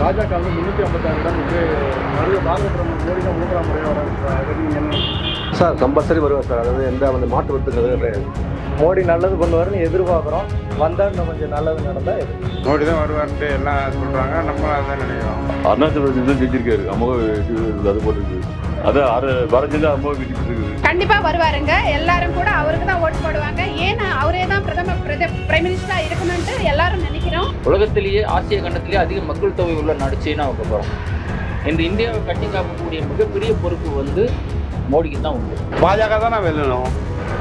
பாஜக வந்து முன்னூற்றி ஐம்பத்தாறு இடம் வந்து மறுபடியும் பாரத பிரதமர் மோடி தான் மூன்றாம் முறையாக வர அது நீங்கள் என்ன சார் கம்பல்சரி வருவார் சார். அதாவது எந்த வந்து மாற்று வருத்துக்கிறது கிடையாது. மோடி நல்லது பண்ணுவாருன்னு எதிர்பார்க்குறோம். வந்தால் இன்னும் கொஞ்சம் நல்லது நடந்தால் இது மோடி தான் வருவார்ன்ட்டு எல்லாம் சொல்கிறாங்க நம்ம அதான் நினைக்கிறோம். அருணாச்சல பிரதேசம் தான் ஜெயிச்சிருக்காரு. வெற்றி அது போட்டுருக்கு. அதான் அரை பாரதிய ஜனதா அமோக வெற்றி பெற்றிருக்கு கண்டிப்பா வருவாருங்க. எல்லாரும் கூட அவருக்கு தான் ஓட்டு போடுவாங்க. ஏன்னா அவரே தான் பிரதமர் பிரைம் மினிஸ்டரா இருக்கணும்ட்டு எல்லாரும் நினைக்கிறோம் உலகத்திலேயே ஆசிய கண்டத்திலேயே அதிக மக்கள் தொகை உள்ள நாடு சீனாவுக்கு அப்புறம் இந்த இந்தியாவை கட்டி காக்கக்கூடிய மிகப்பெரிய பொறுப்பு வந்து மோடிக்கு தான் உண்டு. பாஜக தான் நான் வெல்லணும்.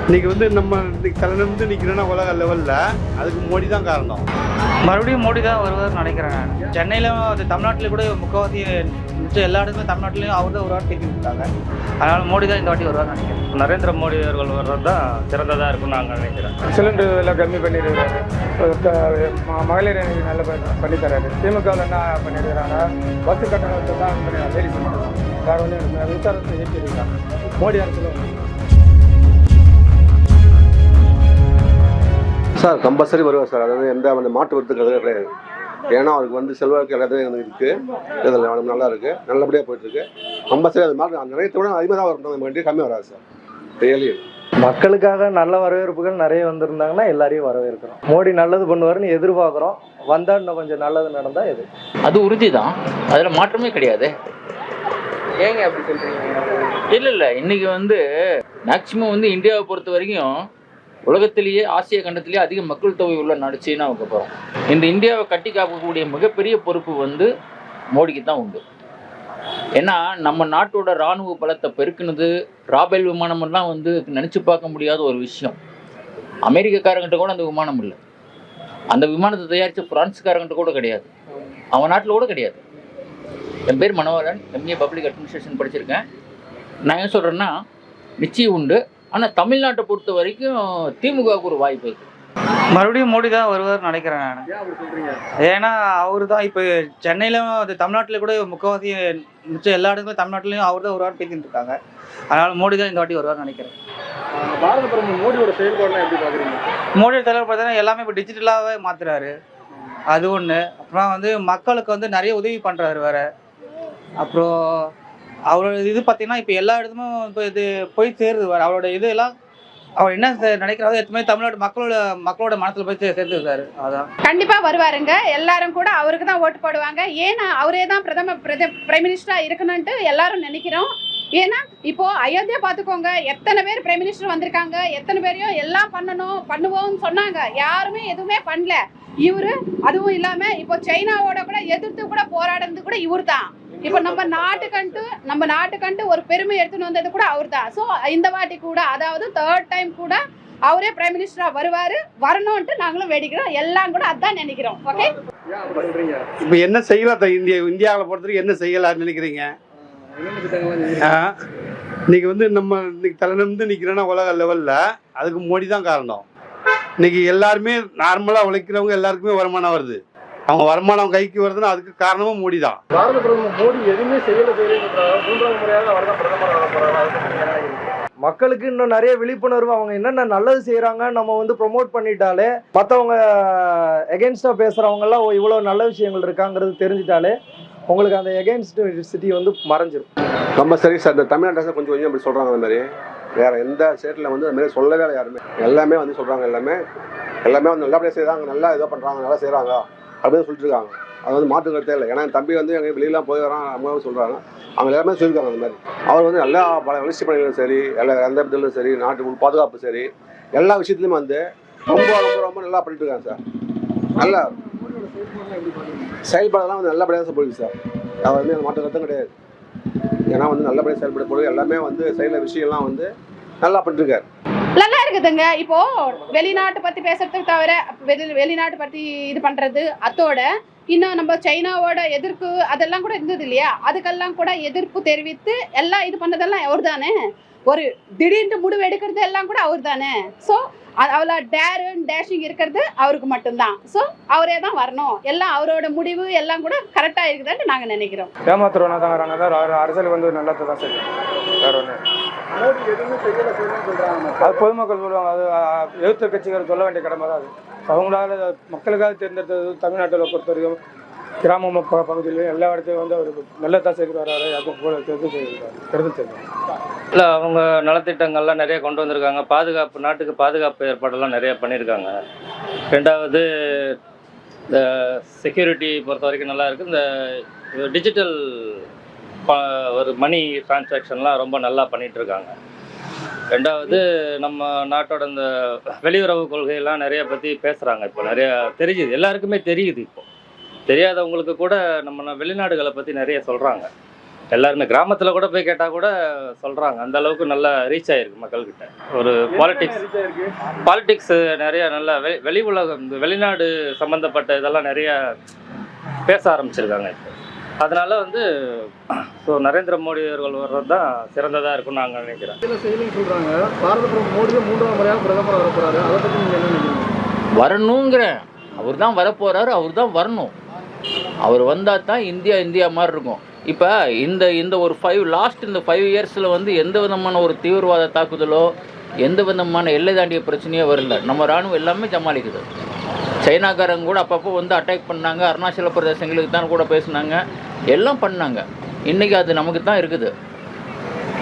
இன்னைக்கு வந்து நம்ம இன்னைக்கு தலைநிமிந்து நிற்கிறோன்னா உலக லெவலில் அதுக்கு மோடி தான் காரணம். மறுபடியும் மோடி தான் வருவார்னு நினைக்கிறேன் நான். சென்னையிலும் அது தமிழ்நாட்டில் கூட முக்கால்வாசி மிச்சம் எல்லா இடத்துலையும் தமிழ்நாட்டிலையும் அவர் தான் ஒரு வாட்டி திருப்பி விட்டாங்க அதனால் மோடி தான் இந்த வாட்டி வருவார்னு நினைக்கிறேன். நரேந்திர மோடி அவர்கள் வர்றது தான் சிறந்ததாக இருக்கும்னு நாங்கள் நினைக்கிறேன். சிலிண்டர் விலை கம்மி பண்ணிடுறாரு. மகளிர் அணிக்கு நல்ல பண்ணி தராரு திமுகவில் என்ன பண்ணிடுறாங்க பஸ் கட்டணத்தை தான் லேடி பண்ணுறாங்க வேறு ஒன்றும் மின்சாரத்தை ஏற்றிருக்காங்க மோடி அரசுல சார் கம்பல்சரி வருவார் சார். அதாவது எந்த வந்து மாற்று வருத்துக்கிறது கிடையாது. ஏன்னா அவருக்கு வந்து செல்வாக்கு எல்லாத்தையும் இருக்கு. இதில் நல்லா இருக்கு. நல்லபடியாக போயிட்டு இருக்கு கம்பல்சரி அது அந்த நிலையத்தை விட அதிகமாக தான் வரணும் நம்ம கம்மி வராது சார். ரியலி மக்களுக்காக நல்ல வரவேற்புகள் நிறைய வந்திருந்தாங்கன்னா எல்லாரையும் வரவேற்கிறோம். மோடி நல்லது பண்ணுவாருன்னு எதிர்பார்க்குறோம். வந்தால் இன்னும் கொஞ்சம் நல்லது நடந்தால் இது அது உறுதி தான் அதில் மாற்றமே கிடையாது. ஏங்க அப்படி சொல்கிறீங்க இல்லை இல்லை. இன்னைக்கு வந்து மேக்சிமம் வந்து இந்தியாவை பொறுத்த வரைக்கும் உலகத்திலேயே ஆசிய கண்டத்திலேயே அதிக மக்கள் தொகை உள்ள நாடு சீனாவுக்கு அப்புறம் இந்த இந்தியாவை கட்டி காக்கக்கூடிய மிகப்பெரிய பொறுப்பு வந்து மோடிக்கு தான் உண்டு. ஏன்னா நம்ம நாட்டோட இராணுவ பலத்தை பெருக்குனது ராபேல் விமானமெல்லாம் வந்து நினச்சி பார்க்க முடியாத ஒரு விஷயம். அமெரிக்கக்காரங்கிட்ட கூட அந்த விமானம் இல்லை. அந்த விமானத்தை தயாரித்த பிரான்ஸ்காரங்கிட்ட கூட கிடையாது. அவன் நாட்டில் கூட கிடையாது. என் பேர் மனோகரன் எம்ஏ பப்ளிக் அட்மினிஸ்ட்ரேஷன் படிச்சிருக்கேன். நான் என்ன சொல்கிறேன்னா நிச்சயம் உண்டு. ஆனால் தமிழ்நாட்டை பொறுத்த வரைக்கும் திமுகவுக்கு ஒரு வாய்ப்பு இருக்குது மறுபடியும் மோடி தான் வருவார்னு நினைக்கிறேன் நான். ஏன் அப்படி சொல்கிறீங்க ஏன்னா அவர் தான் இப்போ சென்னையிலும் அது தமிழ்நாட்டில் கூட முக்கால்வாசி மிச்சம் எல்லா இடத்துலையும் தமிழ்நாட்டிலையும் அவர் தான் ஒரு வாரம் பேசிட்டு இருக்காங்க. அதனால் மோடி தான் இந்த வாட்டி வருவார்னு நினைக்கிறேன். பாரத பிரதமர் மோடியோட செயல்பாடுலாம் எப்படி பார்க்குறீங்க மோடி தலைவர் பார்த்தீங்கன்னா எல்லாமே இப்போ டிஜிட்டலாகவே மாற்றுறாரு அது ஒன்று அப்புறம் வந்து மக்களுக்கு வந்து நிறைய உதவி பண்ணுறாரு வேற. அப்புறம் அவரோட இது பார்த்தீங்கன்னா இப்போ எல்லா இடத்துலையும் இப்போ இது போய் சேருது அவரோட இது எல்லாம் அவர் என்ன நினைக்கிறாரோ எத்தனை தமிழ்நாடு மக்களோட மக்களோட மனத்தில் போய் சே- சேர்த்துருக்காரு அதான். கண்டிப்பா வருவாருங்க. எல்லாரும் கூட அவருக்கு தான் ஓட்டு போடுவாங்க. ஏன்னா அவரே தான் பிரதமர் பிரைம் மினிஸ்டரா இருக்கணும்ட்டு எல்லாரும் நினைக்கிறோம். ஏன்னா இப்போ அயோத்தியா பார்த்துக்கோங்க எத்தனை பேர் பிரைம் மினிஸ்டர் வந்திருக்காங்க. எத்தனை பேரையும் எல்லாம் பண்ணணும் பண்ணுவோம்னு சொன்னாங்க. யாருமே எதுவுமே பண்ணல. இவரு அதுவும் இல்லாம இப்போ சைனாவோட கூட எதிர்த்து கூட போராடுறது கூட இவர் தான் இப்போ நம்ம நாட்டுக்கண்டு நம்ம நாட்டுக்கண்டு ஒரு பெருமை எடுத்துன்னு வந்தது கூட அவர் தான் ஸோ இந்த வாட்டி கூட அதாவது தேர்ட் டைம் கூட அவரே பிரைம் மினிஸ்டரா வருவாரு. வரணும்ட்டு நாங்களும் வேடிக்கிறோம் எல்லாம் கூட அதான் நினைக்கிறோம். ஓகே இப்போ என்ன செய்யலாம் இந்தியா இந்தியாவில் பொறுத்த வரைக்கும் என்ன செய்யலாம்னு நினைக்கிறீங்க? இன்னைக்கு வந்து நம்ம இன்னைக்கு தலைநிமிந்து நிற்கிறோன்னா உலக லெவலில் அதுக்கு மோடி தான் காரணம். இன்னைக்கு எல்லாருமே நார்மலாக உழைக்கிறவங்க எல்லாருக்குமே வருமானம் வருது. அவங்க வருமானம் கைக்கு வருதுன்னா அதுக்கு காரணமும் மோடி தான் பாரத பிரதமர் மோடி எதுவுமே செய்யல மூன்றாவது முறையாக அவர் தான் பிரதமர் மக்களுக்கு இன்னும் நிறைய விழிப்புணர்வு அவங்க என்னென்ன நல்லது செய்கிறாங்க நம்ம வந்து ப்ரொமோட் பண்ணிட்டாலே மற்றவங்க எகென்ஸ்டாக பேசுகிறவங்கெல்லாம் இவ்வளோ நல்ல விஷயங்கள் இருக்காங்கிறது தெரிஞ்சிட்டாலே உங்களுக்கு அந்த எகென்ஸ்ட் சிட்டி வந்து மறைஞ்சிரும். கம்பல்சரி சார் இந்த தமிழ்நாட்டு அரசு கொஞ்சம் கொஞ்சம் அப்படி சொல்கிறாங்க அந்த மாதிரி. வேற எந்த ஸ்டேட்டில் வந்து அந்த மாதிரி சொல்லவே இல்லை யாருமே. எல்லாமே வந்து சொல்கிறாங்க எல்லாமே. எல்லாமே வந்து நல்லபடியாக செய்கிறாங்க நல்லா இதாக பண்ணுறாங்க நல்லா செய்கிறாங்க அப்படின்னு சொல்லிட்டு இருக்காங்க அது வந்து மாற்று கருத்தே இல்லை. ஏன்னா என் தம்பி வந்து எங்கள் வெளியெல்லாம் போய் வரான் அம்மாவும் சொல்கிறாங்க அவங்க எல்லாருமே சொல்லியிருக்காங்க அந்த மாதிரி. அவர் வந்து எல்லா பல வளர்ச்சி பணிகளும் சரி எல்லா எந்த விதத்திலும் சரி நாட்டு பாதுகாப்பு சரி எல்லா விஷயத்துலையும் வந்து ரொம்ப ரொம்ப ரொம்ப நல்லா பண்ணிட்டு இருக்காங்க சார். நல்லா செயல்பாடெல்லாம் வந்து நல்லபடியாக தான் சார் அவர் வந்து அந்த மாற்று கருத்தும் கிடையாது. ஏன்னா வந்து நல்லபடியாக செயல்பட போது எல்லாமே வந்து செய்கிற விஷயம்லாம் வந்து நல்லா பண்ணிட்டுருக்காரு. நல்லா இருக்குதுங்க. இப்போ வெளிநாட்டு பத்தி பேசுறதுக்கு தவிர வெளி வெளிநாட்டு பத்தி இது பண்றது அதோட இன்னும் நம்ம சைனாவோட எதிர்ப்பு அதெல்லாம் கூட இருந்தது இல்லையா? அதுக்கெல்லாம் கூட எதிர்ப்பு தெரிவித்து எல்லாம் இது பண்ணதெல்லாம் அவர் தானே ஒரு திடீர்னு முடிவு எடுக்கிறது எல்லாம் கூட அவர் தானே ஸோ அவ்வளோ டேரு டேஷிங் இருக்கிறது அவருக்கு மட்டும்தான். ஸோ அவரே தான் வரணும். எல்லாம் அவரோட முடிவு எல்லாம் கூட கரெக்டாக இருக்குதான்னு நாங்கள் நினைக்கிறோம். ஏமாத்துறவனா தான் வராங்க தான் அரசியல் வந்து நல்லது தான் செய்யும் வேற ஒன்று அது பொதுமக்கள் சொல்லுவாங்க. அது எதிர்த்த கட்சிகள் சொல்ல வேண்டிய கடமை தான் அது. அவங்களால மக்களுக்காக தேர்ந்தெடுத்தது தமிழ்நாட்டில் பொறுத்த வரைக்கும் கிராம ப- பகுதியிலையும் எல்லா இடத்துலையும் வந்து அவர் நல்லதான் செய்து வர்றாரு செய்திருக்காரு கருத்து தெரியும் இல்லை அவங்க நலத்திட்டங்கள்லாம் நிறைய கொண்டு வந்திருக்காங்க. பாதுகாப்பு நாட்டுக்கு பாதுகாப்பு ஏற்பாடெல்லாம் நிறைய பண்ணியிருக்காங்க. ரெண்டாவது இந்த செக்யூரிட்டி பொறுத்த வரைக்கும் நல்லா இருக்குது இந்த டிஜிட்டல் ஒரு மணி டிரான்சாக்ஷன்லாம் ரொம்ப நல்லா பண்ணிகிட்ருக்காங்க ரெண்டாவது நம்ம நாட்டோட இந்த வெளியுறவு கொள்கையெல்லாம் நிறைய பற்றி பேசுகிறாங்க இப்போ. நிறையா தெரியுது. எல்லாருக்குமே தெரியுது இப்போ. தெரியாதவங்களுக்கு கூட நம்ம வெளிநாடுகளை பற்றி நிறைய சொல்கிறாங்க எல்லாருமே கிராமத்தில் கூட போய் கேட்டால் கூட சொல்கிறாங்க அந்த அளவுக்கு நல்லா ரீச் ஆயிருக்கு மக்கள்கிட்ட. ஒரு பாலிடிக்ஸ் பாலிடிக்ஸ் நிறைய நல்லா வெளி வெளி உலகம் இந்த வெளிநாடு சம்மந்தப்பட்ட இதெல்லாம் நிறைய பேச ஆரம்பிச்சிருக்காங்க இப்போ. அதனால வந்து ஸோ நரேந்திர மோடி அவர்கள் வர்றது தான் சிறந்ததாக இருக்கும்னு நாங்கள் நினைக்கிறேன். சில செய்தியும் சொல்றாங்க பாரத மூன்றாம் முறையாக பிரதமர் வர போறாரு. அதை என்ன நினைக்கிறீங்க? வரணுங்கிறேன் அவர் தான் வரப்போகிறாரு அவர் தான் வரணும். அவர் வந்தால் தான் இந்தியா இந்தியா மாதிரி இருக்கும். இப்போ இந்த இந்த ஒரு ஃபைவ் லாஸ்ட் இந்த ஃபைவ் இயர்ஸில் வந்து எந்த விதமான ஒரு தீவிரவாத தாக்குதலோ எந்த விதமான எல்லை தாண்டிய பிரச்சனையோ வரல. நம்ம ராணுவம் எல்லாமே சமாளிக்குது சைனாக்காரங்க கூட அப்பப்போ வந்து அட்டாக் பண்ணாங்க. அருணாச்சல பிரதேசங்களுக்கு தான் கூட பேசுனாங்க. எல்லாம் பண்ணாங்க. இன்றைக்கி அது நமக்கு தான் இருக்குது.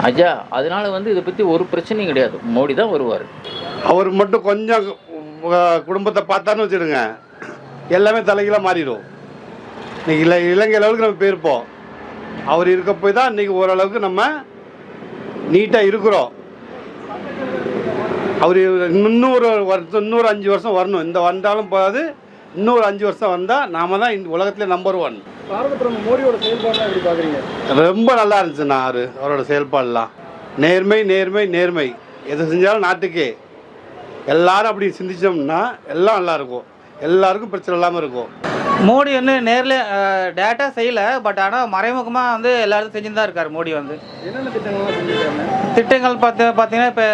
அஜா அதனால வந்து இதை பற்றி ஒரு பிரச்சனையும் கிடையாது. மோடி தான் வருவார். அவர் மட்டும் கொஞ்சம் குடும்பத்தை பார்த்தான்னு வச்சுடுங்க எல்லாமே தலைகீழாக மாறிடும். இன்னைக்கு இல இலங்கை லெவலுக்கு நம்ம போயிருப்போம். அவர் இருக்க போய் தான் இன்னைக்கு ஓரளவுக்கு நம்ம நீட்டாக இருக்கிறோம். அவர் இன்னொரு வருஷம் இன்னொரு அஞ்சு வருஷம் வரணும். இந்த வந்தாலும் போகாது இன்னொரு அஞ்சு வருஷம் வந்தால் நாம தான் இந்த உலகத்திலே நம்பர் ஒன் மோடியோட செயல்பாடுலாம் எப்படி ரொம்ப நல்லா இருந்துச்சுண்ணா அவரு அவரோட செயல்பாடெல்லாம் நேர்மை நேர்மை நேர்மை. எது செஞ்சாலும் நாட்டுக்கே. எல்லாரும் அப்படி சிந்திச்சோம்னா எல்லாம் நல்லா இருக்கும். எல்லாருக்கும் பிரச்சனை இல்லாமல் இருக்கும். மோடி வந்து நேரில் டேட்டா செய்யல பட் ஆனால் மறைமுகமாக வந்து எல்லா இடத்தையும் செஞ்சுட்டு தான் இருக்கார் மோடி வந்து. திட்டங்கள் பார்த்து பார்த்தீங்கன்னா இப்போ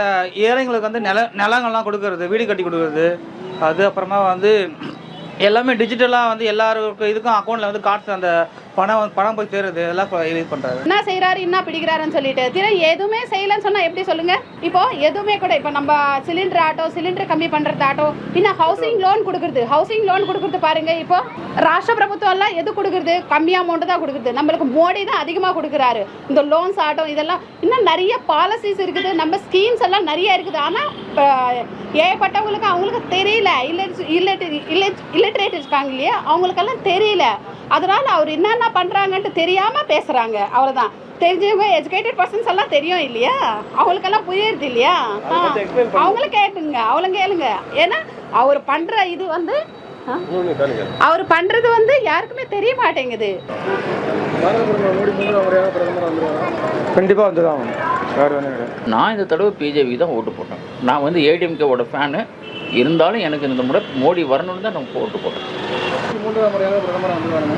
ஏழைங்களுக்கு வந்து நில நிலங்கள்லாம் கொடுக்கறது வீடு கட்டி கொடுக்கறது அது அப்புறமா வந்து எல்லாமே டிஜிட்டலாக வந்து எல்லாருக்கும் இதுக்கும் அக்கௌண்ட்டில் வந்து கார்ட்ஸ் அந்த பணம் பணம் போய் சேருது எல்லாம் இது பண்றாரு. என்ன செய்யறாரு என்ன பிடிக்கிறாருன்னு சொல்லிட்டு. திரை எதுவுமே செய்யலன்னு சொன்னா எப்படி சொல்லுங்க? இப்போ எதுவுமே கூட இப்போ நம்ம சிலிண்டர் ஆட்டோ சிலிண்டர் கம்மி பண்றது ஆட்டோ இன்னும் ஹவுசிங் லோன் கொடுக்குறது. ஹவுசிங் லோன் கொடுக்குறது பாருங்க இப்போ ராஷ்டிர பிரபுத்துவம் எல்லாம் எது கொடுக்குறது? கம்மி அமௌண்ட் தான் கொடுக்குறது. நம்மளுக்கு மோடி தான் அதிகமாக கொடுக்குறாரு. இந்த லோன்ஸ் ஆட்டோ இதெல்லாம் இன்னும் நிறைய பாலிசிஸ் இருக்குது. நம்ம ஸ்கீம்ஸ் எல்லாம் நிறைய இருக்குது. ஆனால் ஏற்பட்டவங்களுக்கு அவங்களுக்கு தெரியல. இல்லட்ரேட் இருக்காங்க இல்லையா? அவங்களுக்கெல்லாம் தெரியல. அதனால அவர் என்னென்ன பண்றாங்கன்ட்டு தெரியாம பேசுறாங்க. அவ்வளவுதான். தெரிஞ்சவங்க எஜுகேட்டட் பர்சன்ஸ் எல்லாம் தெரியும் இல்லையா? அவங்களுக்கெல்லாம் புரியுறது இல்லையா? ஆ, அவங்கள கேட்டுங்க. அவங்கள கேளுங்க. ஏன்னா அவர் பண்ற இது வந்து? அவர் பண்றது வந்து யாருக்குமே தெரிய மாட்டேங்குது. கண்டிப்பாக வந்து தான் ஆகணும் வேறு ஒன்றும் கிடையாது நான் இந்த தடவை பிஜேபி தான் ஓட்டு போட்டேன். நான் வந்து ஏடிஎம்கேவோட ஃபேனு இருந்தாலும் எனக்கு இந்த முறை மோடி வரணும்னு தான் நான் ஓட்டு போட்டேன். மூன்றாம் முறையாக பிரதமர் வந்துருவாருங்க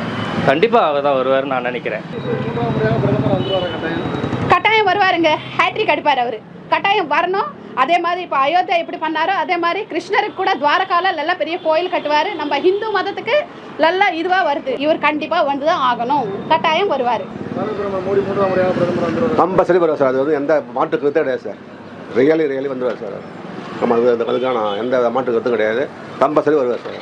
கண்டிப்பாக அவர் தான் வருவார்னு நான் நினைக்கிறேன். மூன்றாம் முறையாக பிரதமர் வந்துருவாரா கட்டாயம் கட்டாயம் வருவாருங்க. ஹேட்ரிக் அடிப்பார் அவரு. கட்டாயம் வரணும். அதே மாதிரி இப்போ அயோத்தியா எப்படி பண்ணாரோ அதே மாதிரி கிருஷ்ணருக்கு கூட துவாரகால நல்லா பெரிய கோயில் கட்டுவார். நம்ம ஹிந்து மதத்துக்கு நல்லா இதுவாக வருது. இவர் கண்டிப்பாக வந்து தான் ஆகணும். கட்டாயம் வருவார். கம்பல்சரி வருவார் சார். அது வந்து எந்த மாற்று கருத்தே கிடையாது சார். ரியலி ரியலி வந்துடுவார் சார். நம்ம அது அந்த அதுக்கான எந்த மாற்று கருத்தும் கிடையாது. கம்பல்சரி வருவார் சார்.